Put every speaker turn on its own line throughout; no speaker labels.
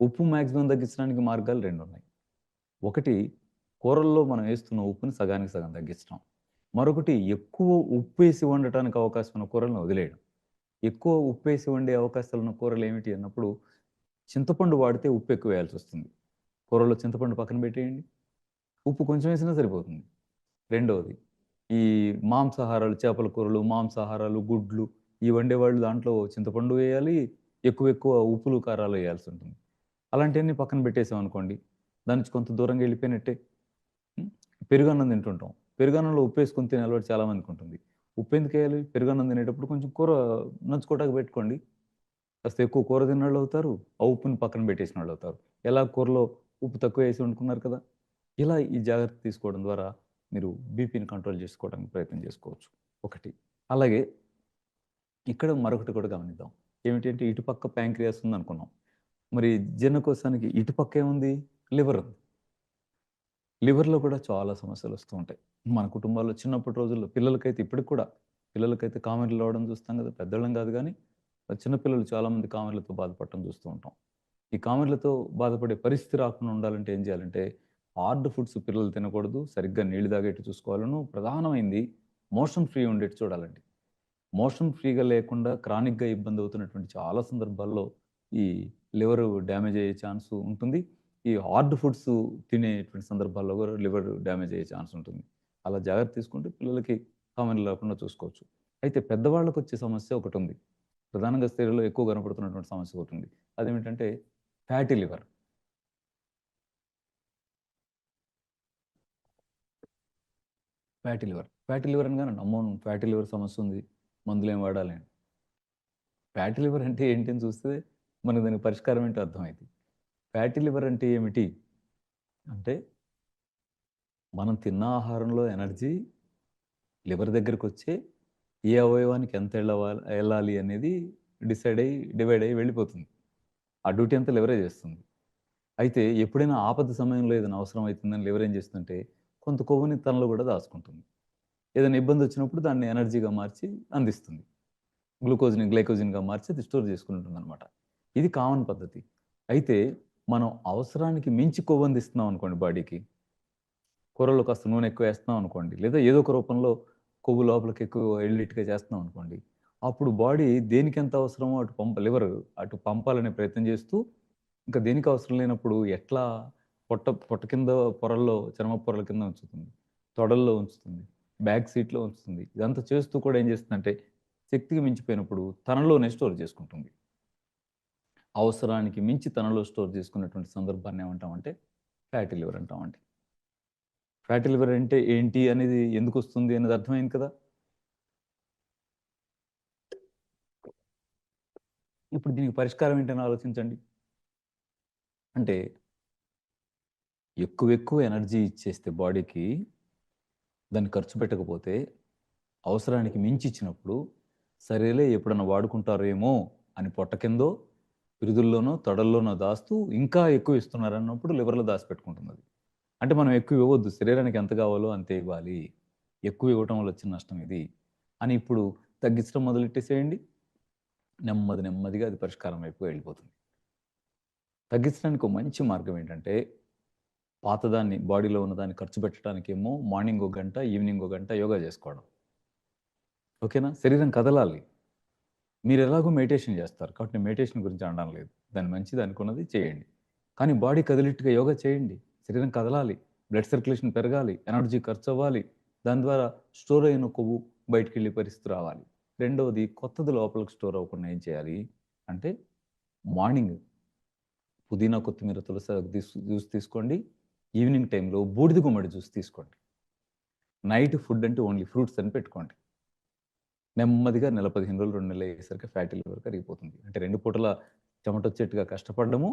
ఉప్పు మ్యాక్సిమం తగ్గించడానికి మార్గాలు రెండు ఉన్నాయి ఒకటి కూరల్లో మనం వేస్తున్న ఉప్పుని సగానికి సగం తగ్గించడం మరొకటి ఎక్కువ ఉప్పు వేసి వండటానికి అవకాశం ఉన్న కూరలను వదిలేయడం. ఎక్కువ ఉప్పు వేసి వండే అవకాశాలు ఉన్న కూరలు ఏమిటి అన్నప్పుడు చింతపండు వాడితే ఉప్పు ఎక్కువ వేయాల్సి వస్తుంది. కూరలో చింతపండు పక్కన పెట్టేయండి. ఉప్పు కొంచెం వేసినా సరిపోతుంది. రెండవది ఈ మాంసాహారాలు చేపల కూరలు మాంసాహారాలు గుడ్లు ఈ వండేవాళ్ళు దాంట్లో చింతపండు వేయాలి. ఎక్కువ ఎక్కువ ఉప్పులు కారాలు వేయాల్సి ఉంటుంది. అలాంటివన్నీ పక్కన పెట్టేసాం అనుకోండి దాని నుంచి కొంత దూరంగా వెళ్ళిపోయినట్టే. పెరుగన్నం తింటుంటాం. పెరుగన్నంలో ఉప్పు వేసుకుని తినే అలవాటు చాలా మందికి ఉంటుంది. ఉప్పు ఎందుకు వేయాలి? పెరుగన్నం తినేటప్పుడు కొంచెం కూర నచ్చుకోవటానికి పెట్టుకోండి. కాస్త ఎక్కువ కూర తిన్న వాళ్ళు అవుతారు ఆ ఉప్పుని పక్కన పెట్టేసిన వాళ్ళు అవుతారు. ఎలా కూరలో ఉప్పు తక్కువ వేసి వండుకున్నారు కదా? ఇలా ఈ జాగ్రత్త తీసుకోవడం ద్వారా మీరు బీపీని కంట్రోల్ చేసుకోవడానికి ప్రయత్నం చేసుకోవచ్చు. ఒకటి. అలాగే ఇక్కడ మరొకటి కూడా గమనిద్దాం. ఏమిటంటే ఇటుపక్క ప్యాంక్రియాస్ ఉంది అనుకున్నాం మరి జీర్ణకోశానికి ఇటుపక్క ఏముంది? లివర్ ఉంది. లివర్లో కూడా చాలా సమస్యలు వస్తూ ఉంటాయి. మన కుటుంబాల్లో చిన్నప్పటి రోజుల్లో పిల్లలకైతే ఇప్పటికి కూడా పిల్లలకైతే కామెర్లు రావడం చూస్తాం కదా పెద్దవాళ్ళం కాదు కానీ చిన్నపిల్లలు చాలామంది కామెర్లతో బాధపడటం చూస్తూ ఉంటాం. ఈ కామెర్లతో బాధపడే పరిస్థితి రాకుండా ఉండాలంటే ఏం చేయాలంటే హార్డ్ ఫుడ్స్ పిల్లలు తినకూడదు సరిగ్గా నీళ్ళు తాగేట్టు చూసుకోవాలను. ప్రధానమైంది మోషన్ ఫ్రీ ఉండేట్టు చూడాలండి. మోషన్ ఫ్రీగా లేకుండా క్రానిక్గా ఇబ్బంది అవుతున్నటువంటి చాలా సందర్భాల్లో ఈ లివర్ డ్యామేజ్ అయ్యే ఛాన్స్ ఉంటుంది. ఈ హార్డ్ ఫుడ్స్ తినేటువంటి సందర్భాల్లో కూడా లివర్ డ్యామేజ్ అయ్యే ఛాన్స్ ఉంటుంది. అలా జాగ్రత్త తీసుకుంటే పిల్లలకి కామన్ లేకుండా చూసుకోవచ్చు. అయితే పెద్దవాళ్ళకు వచ్చే సమస్య ఒకటి ఉంది. ప్రధానంగా స్త్రీలలో ఎక్కువ కనపడుతున్నటువంటి సమస్య ఒకటి ఉంది. అదేమిటంటే fatty liver. Fatty liver. Fatty liver అనగానే అమ్మో ఫ్యాటీ లివర్ సమస్య ఉంది. మందులు ఏం వాడాలి? అని ఫ్యాటీ లివర్ అంటే ఏంటి అని చూస్తే మనకు దానికి పరిష్కారం ఏంటో అర్థమైంది. ఫ్యాటీ లివర్ అంటే ఏమిటి? అంటే మనం తిన్న ఆహారంలో ఎనర్జీ లివర్ దగ్గరికి వచ్చే ఏ అవయవానికి ఎంత వెళ్ళవాలి వెళ్ళాలి అనేది డిసైడ్ అయ్యి డివైడ్ అయ్యి వెళ్ళిపోతుంది. ఆ డ్యూటీ అంతా లివరే చేస్తుంది. అయితే ఎప్పుడైనా ఆపద సమయంలో ఏదైనా అవసరం అవుతుందని లివర్ ఏం చేస్తుంటే కొంత కొవ్వుని తనలో కూడా దాచుకుంటుంది. ఏదైనా ఇబ్బంది వచ్చినప్పుడు దాన్ని ఎనర్జీగా మార్చి అందిస్తుంది. గ్లూకోజ్ని గ్లైకోజిన్గా మార్చి అది స్టోర్ చేసుకుంటుంది అనమాట ఇది కామన్ పద్ధతి. అయితే మనం అవసరానికి మించి కొవ్వందిస్తున్నాం అనుకోండి బాడీకి కూరలో కాస్త నూనె ఎక్కువ వేస్తున్నాం అనుకోండి లేదా ఏదో ఒక రూపంలో కొవ్వు లోపలికి ఎక్కువ వెళ్ళిట్టుగా చేస్తున్నాం అనుకోండి అప్పుడు బాడీ దేనికి ఎంత అవసరమో అటు పంప లివర్ అటు పంపాలనే ప్రయత్నం చేస్తూ ఇంకా దేనికి అవసరం లేనప్పుడు ఎట్లా పొట్ట పొట్ట కింద పొరల్లో చర్మ పొరల కింద ఉంచుతుంది తొడల్లో ఉంచుతుంది బ్యాక్ సీట్లో ఉంచుతుంది ఇదంతా చేస్తూ కూడా ఏం చేస్తుందంటే శక్తికి మించిపోయినప్పుడు తనలోనే స్టోర్ చేసుకుంటుంది. అవసరానికి మించి తనలో స్టోర్ చేసుకున్నటువంటి సందర్భాన్ని ఏమంటామంటే ఫ్యాటీ లివర్ అంటామండి. ఫ్యాటీ లివర్ అంటే ఏంటి అనేది ఎందుకు వస్తుంది అనేది అర్థమైంది కదా? ఇప్పుడు దీనికి పరిష్కారం ఏంటని ఆలోచించండి. అంటే ఎక్కువ ఎక్కువ ఎనర్జీ ఇచ్చేస్తే బాడీకి దాన్ని ఖర్చు పెట్టకపోతే అవసరానికి మించి ఇచ్చినప్పుడు సరేలే ఎప్పుడన్నా వాడుకుంటారేమో అని పొట్ట కిందో పిరుదుల్లోనో తొడల్లోనో దాస్తూ ఇంకా ఎక్కువ ఇస్తున్నారు అన్నప్పుడు లివర్లో దాచిపెట్టుకుంటుంది అది అంటే మనం ఎక్కువ ఇవ్వద్దు శరీరానికి ఎంత కావాలో అంతే ఇవ్వాలి. ఎక్కువ ఇవ్వటం వల్ల వచ్చిన నష్టం ఇది అని ఇప్పుడు తగ్గించడం మొదలెట్టేసేయండి. నెమ్మది నెమ్మదిగా అది పరిష్కారం వైపు వెళ్ళిపోతుంది. తగ్గించడానికి ఒక మంచి మార్గం ఏంటంటే పాతదాన్ని బాడీలో ఉన్నదాన్ని ఖర్చు పెట్టడానికేమో మార్నింగ్ ఒక గంట ఈవినింగ్ ఒక గంట యోగా చేసుకోవడం. ఓకేనా? శరీరం కదలాలి. మీరు ఎలాగో మెడిటేషన్ చేస్తారు. కాబట్టి నేను మెడిటేషన్ గురించి అనడం లేదు. దాని మంచిది అనుకున్నది చేయండి. కానీ బాడీ కదిలిట్టుగా యోగా చేయండి. శరీరం కదలాలి. బ్లడ్ సర్క్యులేషన్ పెరగాలి. ఎనర్జీ ఖర్చు అవ్వాలి దాని ద్వారా స్టోర్ అయిన కొవ్వు బయటికి వెళ్ళే పరిస్థితి రావాలి. రెండవది కొత్తది లోపలికి స్టోర్ అవ్వకుండా ఏం చేయాలి అంటే మార్నింగ్ పుదీనా కొత్తిమీర తులసి జ్యూస్ తీసుకోండి. ఈవినింగ్ టైంలో బూడిద గుమ్మడి జ్యూస్ తీసుకోండి. నైట్ ఫుడ్ అంటే ఓన్లీ ఫ్రూట్స్ అని పెట్టుకోండి. నెమ్మదిగా నెల పదిహేను రోజులు రెండు నెలలు అయ్యేసరికి ఫ్యాటీ లివర్ కరిగిపోతుంది. అంటే రెండు పూటల చెమటొచ్చేట్టుగా కష్టపడము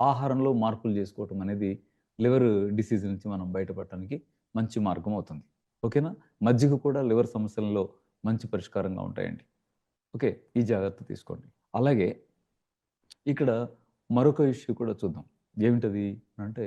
ఆహారంలో మార్పులు చేసుకోవటం అనేది లివర్ డిసీజ్ నుంచి మనం బయటపడటానికి మంచి మార్గం అవుతుంది. ఓకేనా? మజ్జిగ కూడా లివర్ సమస్యలలో మంచి పరిష్కారంగా ఉంటాయండి. ఓకే ఈ జాగ్రత్త తీసుకోండి. అలాగే ఇక్కడ మరొక ఇష్యూ కూడా చూద్దాం. ఏమిటది అంటే